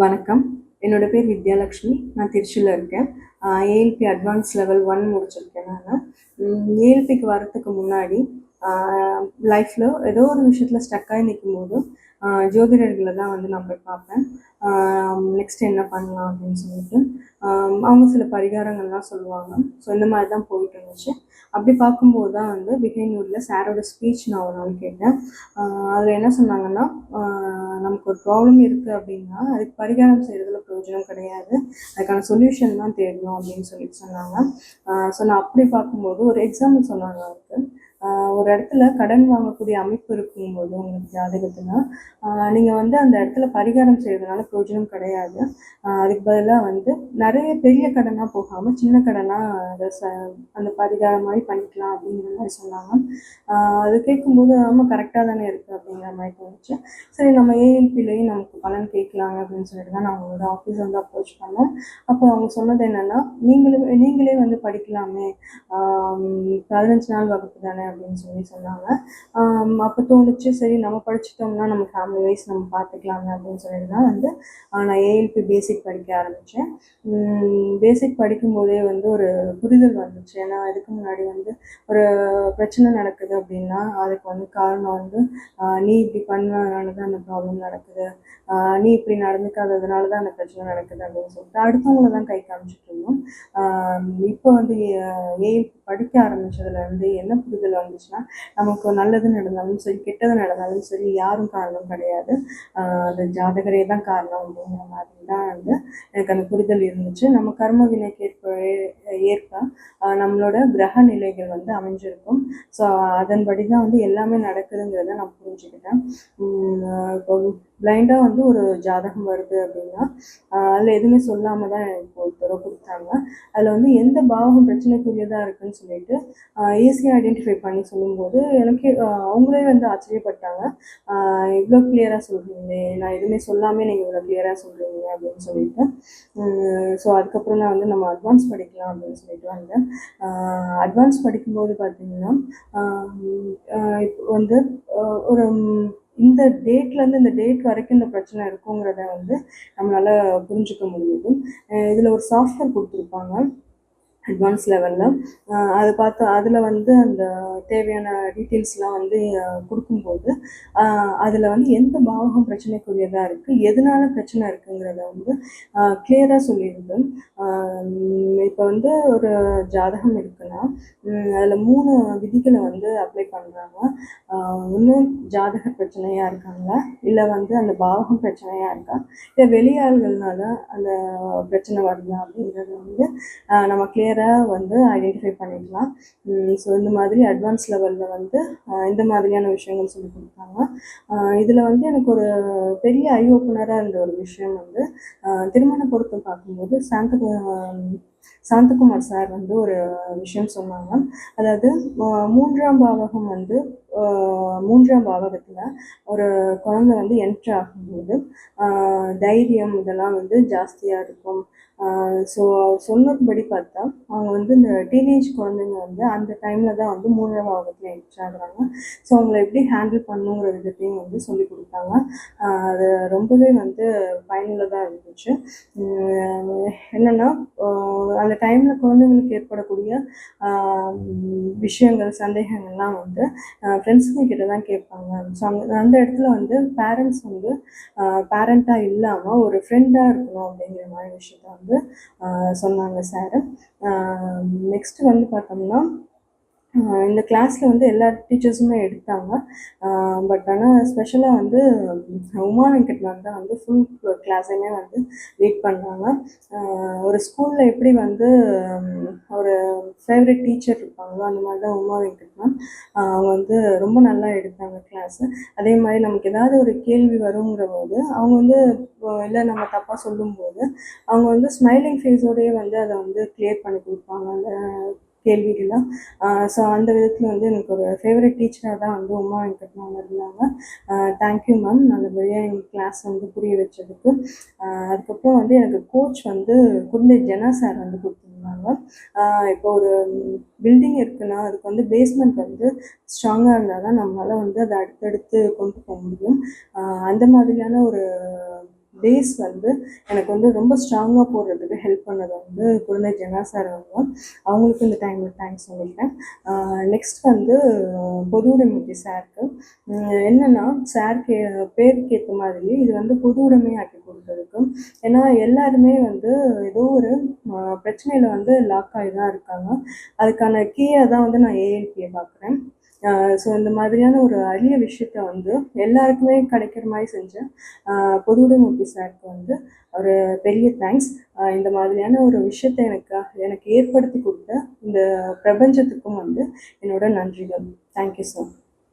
வணக்கம். என்னோட பேர் வித்யாலக்ஷ்மி. நான் திருச்சியில் இருக்கேன். ஏஎல்பி அட்வான்ஸ் லெவல் ஒன் முடிச்சிருக்கேன் நான். ஏஎல்பிக்கு வரத்துக்கு முன்னாடி லைஃப்பில் ஏதோ ஒரு விஷயத்தில் ஸ்டக்காகி நிற்கும் போது ஜோதிடர்களை தான் வந்து நான் போய் பார்ப்பேன். நெக்ஸ்ட் என்ன பண்ணலாம் அப்படின்னு சொல்லிட்டு அவங்க சில பரிகாரங்கள்லாம் சொல்லுவாங்க. ஸோ இந்த மாதிரி தான் போயிட்டு இருந்துச்சு. அப்படி பார்க்கும்போது தான் வந்து பிஹைனூரில் சாரோட ஸ்பீச் நான் ஒரு நாள் கேட்டேன். அதில் என்ன சொன்னாங்கன்னா நமக்கு ஒரு ப்ராப்ளம் இருக்குது அப்படின்னா அதுக்கு பரிகாரம் செய்கிறதுல பிரயோஜனம் கிடையாது. அதுக்கான சொல்யூஷன் தான் தேடணும் அப்படின்னு சொல்லிட்டு சொன்னாங்க. ஸோ நான் அப்படி பார்க்கும்போது ஒரு எக்ஸாம்பிள் சொன்னாங்க அவருக்கு. ஒரு இடத்துல கடன் வாங்கக்கூடிய அமைப்பு இருக்கும்போது உங்களுக்கு ஜாதகத்தில் நீங்கள் வந்து அந்த இடத்துல பரிகாரம் செய்கிறதுனால பிரயோஜனம் கிடையாது. அதுக்கு பதிலாக வந்து நிறைய பெரிய கடனாக போகாமல் சின்ன கடனாக அதை ச அந்த பரிகாரம் மாதிரி பண்ணிக்கலாம் அப்படிங்கிற மாதிரி சொன்னாங்க. அது கேட்கும்போது நம்ம கரெக்டாக தானே இருக்குது அப்படிங்கிற மாதிரி தோணுச்சு. சரி நம்ம ஏஎல்பிலையும் நமக்கு பலன் கேட்கலாங்க அப்படின்னு சொல்லிட்டு தான் நான் அவங்களோட ஆஃபீஸ் வந்து அப்ரோச் பண்ணோம் அப்போ அவங்க சொன்னது என்னென்னா நீங்களே நீங்களே வந்து படிக்கலாமே. பதினஞ்சு நாள் வகுப்பு தானே அப்படின்னு சொல்லி சொன்னாங்க. அப்போ தோணுச்சு சரி நம்ம படிச்சிட்டோம்னா நம்ம ஃபேமிலி வைஸ் நம்ம பார்த்துக்கலாமே அப்படின்னு சொல்லிட்டு தான் வந்து நான் ஏஎல்பி பேசிக் படிக்க ஆரம்பித்தேன் பேசிக் படிக்கும்போதே வந்து ஒரு புரிதல் வந்துச்சு. ஏன்னா இதுக்கு முன்னாடி வந்து ஒரு பிரச்சனை நடக்குது அப்படின்னா அதுக்கு வந்து காரணம் வந்து நீ இப்படி பண்ணனால தான் அந்த ப்ராப்ளம் நடக்குது. நீ இப்படி நடந்துக்காததுனால தான் அந்த பிரச்சனை நடக்குது அப்படின்னு சொல்லிட்டு அடுத்தவங்கள தான் கை காமிச்சிட்டு இருந்தோம். இப்போ வந்து ஏஎல்பி படிக்க ஆரம்பித்ததுலேருந்து என்ன புரிதல் வந்துச்சுன்னா நமக்கு நல்லது நடந்தாலும் சரி கெட்டது நடந்தாலும் சரி யாரும் காரணம் கிடையாது. ஆஹ் அது ஜாதகரே தான் காரணம் அப்படிங்கிற மாதிரி தான் வந்து எனக்கு அந்த புரிதல் இருந்துச்சு. நம்ம கர்ம வினைக்கு ஏற்ப ஏற்ப நம்மளோட கிரக நிலைகள் வந்து அமைஞ்சிருக்கும். ஸோ அதன்படி தான் வந்து எல்லாமே நடக்குதுங்கிறத நான் புரிஞ்சுக்கிட்டேன். உம் இப்போ பிளைண்டாக வந்து ஒரு ஜாதகம் வருது அப்படின்னா அதில் எதுவுமே சொல்லாமல் தான் எனக்கு ஒரு தடவை கொடுத்தாங்க. அதில் வந்து எந்த பாவகம் பிரச்சனைக்குரியதாக இருக்குன்னு சொல்லிட்டு ஈஸியாக ஐடென்டிஃபை பண்ணி சொல்லும்போது எனக்கே அவங்களே வந்து ஆச்சரியப்பட்டாங்க. இவ்வளோ கிளியராக சொல்கிறீங்களே நான் எதுவுமே சொல்லாமல் நீங்கள் இவ்வளோ கிளியராக சொல்கிறீங்க அப்படின்னு சொல்லிட்டு ஸோ அதுக்கப்புறம் நான் வந்து நம்ம அட்வான்ஸ் படிக்கலாம் அப்படின்னு சொல்லிட்டு வந்தேன். அட்வான்ஸ் படிக்கும்போது பார்த்திங்கன்னா இப்போ வந்து ஒரு இந்த டேட்லேருந்து இந்த டேட் வரைக்கும் இந்த பிரச்சனை இருக்குங்கிறத வந்து நம்மளால் புரிஞ்சுக்க முடியுது. இதில் ஒரு சாஃப்ட்வேர் கொடுத்துருப்பாங்க. அட்வான்ஸ் லெவலில் அது பார்த்து அதில் வந்து அந்த தேவையான டீட்டெயில்ஸ்லாம் வந்து கொடுக்கும்போது அதில் வந்து எந்த பாவகம் பிரச்சனைக்குரியதாக இருக்குது எதனால பிரச்சனை இருக்குங்கிறத வந்து கிளியராக சொல்லியிருந்தோம். இப்போ வந்து ஒரு ஜாதகம் இருக்குன்னா அதில் மூணு விதிகளை வந்து அப்ளை பண்ணுறாங்க ஒன்று ஜாதக பிரச்சனையாக இருக்காங்களா இல்லை வந்து அந்த பாவகம் பிரச்சனையாக இருக்கா இல்லை வெளியாள்கள்னால அந்த பிரச்சனை வருதா அப்படிங்கிறத வந்து நம்ம நம்ம கிளியராக வந்து ஐடென்டிஃபை பண்ணிக்கலாம். ஸோ இந்த மாதிரி அட்வான்ஸ் லெவலில் வந்து இந்த மாதிரியான விஷயங்கள் சொல்லி கொடுத்தாங்க. இதில் வந்து எனக்கு ஒரு பெரிய ஐ ஓப்பனராக இருந்த ஒரு விஷயம் வந்து திருமண பொருத்தம் பார்க்கும்போது சாந்த சாந்தகுமார் சார் வந்து ஒரு விஷயம் சொன்னாங்க. அதாவது மூன்றாம் பாவகம் வந்து மூன்றாம் பாவகத்தில் ஒரு குழந்தை வந்து என்ட்ரு ஆகும்போது தைரியம் இதெல்லாம் வந்து ஜாஸ்தியாக இருக்கும். ஸோ சொன்னதுபடி பார்த்தா அவங்க வந்து இந்த டீனேஜ் குழந்தைங்க வந்து அந்த டைமில் தான் வந்து மூன்றாம் பாவகத்தில் என்ட்ரு ஆகுறாங்க. ஸோ அவங்கள எப்படி ஹேண்டில் பண்ணுங்கிற விதத்தையும் வந்து சொல்லி கொடுத்தாங்க. அது ரொம்பவே வந்து பயனுள்ளதாக இருந்துச்சு. என்னென்னா அந்த டைமில் குழந்தைங்களுக்கு ஏற்படக்கூடிய விஷயங்கள் சந்தேகங்கள்லாம் வந்து ஃப்ரெண்ட்ஸுங்க கிட்ட தான் கேட்பாங்க. ஸோ அங்கே அந்த இடத்துல வந்து பேரண்ட்ஸ் வந்து பேரண்ட்டாக இல்லாமல் ஒரு ஃப்ரெண்டாக இருக்கணும் அப்படிங்கிற மாதிரி விஷயத்த வந்து சொன்னாங்க சார் நெக்ஸ்ட்டு வந்து பார்த்தோம்னா இந்த கிளாஸில் வந்து எல்லா டீச்சர்ஸுமே எடுத்தாங்க. பட் ஆனால் ஸ்பெஷலாக வந்து உமா வெங்கட் மேம் தான் வந்து ஃபுல் கிளாஸையுமே வந்து லீட் பண்ணாங்க ஒரு ஸ்கூலில் எப்படி வந்து ஒரு ஃபேவரட் டீச்சர் இருப்பாங்களோ அந்த மாதிரி தான் உமா வெங்கட் மேம் அவங்க வந்து ரொம்ப நல்லா எடுத்தாங்க கிளாஸு அதே மாதிரி நமக்கு ஏதாவது ஒரு கேள்வி வருங்கிற போது அவங்க வந்து இல்லை நம்ம தப்பாக சொல்லும்போது அவங்க வந்து ஸ்மைலிங் ஃபேஸோடயே வந்து அதை வந்து கிளியர் பண்ணி கொடுப்பாங்க. அந்த கேள்விகள்லாம் ஸோ அந்த விதத்தில் வந்து எனக்கு ஒரு ஃபேவரட் டீச்சராக தான் வந்து உமா வெங்கட் மேம் இருந்தாங்க. தேங்க்யூ மேம் நல்லபடியாக எங்கள் கிளாஸ் வந்து புரிய வச்சதுக்கு. அதுக்கப்புறம் வந்து எனக்கு கோச் வந்து குருந்தை ஜனா சார் வந்து கொடுத்துருந்தாங்க. இப்போ ஒரு பில்டிங் இருக்குன்னா அதுக்கு வந்து பேஸ்மெண்ட் வந்து ஸ்ட்ராங்காக இருந்தால் தான் நம்மளால் வந்து அதை அடுத்தடுத்து கொண்டு போக முடியும். அந்த மாதிரியான ஒரு பேஸ் வந்து எனக்கு வந்து ரொம்ப ஸ்ட்ராங்காக போடுறதுக்கு ஹெல்ப் பண்ணது வந்து குழந்தை ஜெனா சார் அவங்க. அவங்களுக்கு இந்த டைமில் தேங்க்ஸ் சொல்லிக்கிறேன். நெக்ஸ்ட் வந்து பொது உடைமுத்தி சாருக்கு என்னென்னா சாருக்கு பேருக்கு ஏற்ற மாதிரி இது வந்து பொது உடைமையாக்கி கொடுத்துருக்கு ஏன்னா எல்லாருமே வந்து ஏதோ ஒரு பிரச்சனையில் வந்து லாக் ஆகி தான் இருக்காங்க. அதுக்கான கீயை தான் வந்து நான் ஏஎல்பியை பார்க்குறேன் ஸோ இந்த மாதிரியான ஒரு அரிய விஷயத்த வந்து எல்லாருக்குமே கிடைக்கிற மாதிரி செஞ்ச பொதுவுடைமூர்த்தி சாருக்கு வந்து ஒரு பெரிய தேங்க்ஸ் இந்த மாதிரியான ஒரு விஷயத்த எனக்கு எனக்கு ஏற்படுத்தி கொடுத்த இந்த பிரபஞ்சத்துக்கும் வந்து என்னோட நன்றிகள். Thank you sir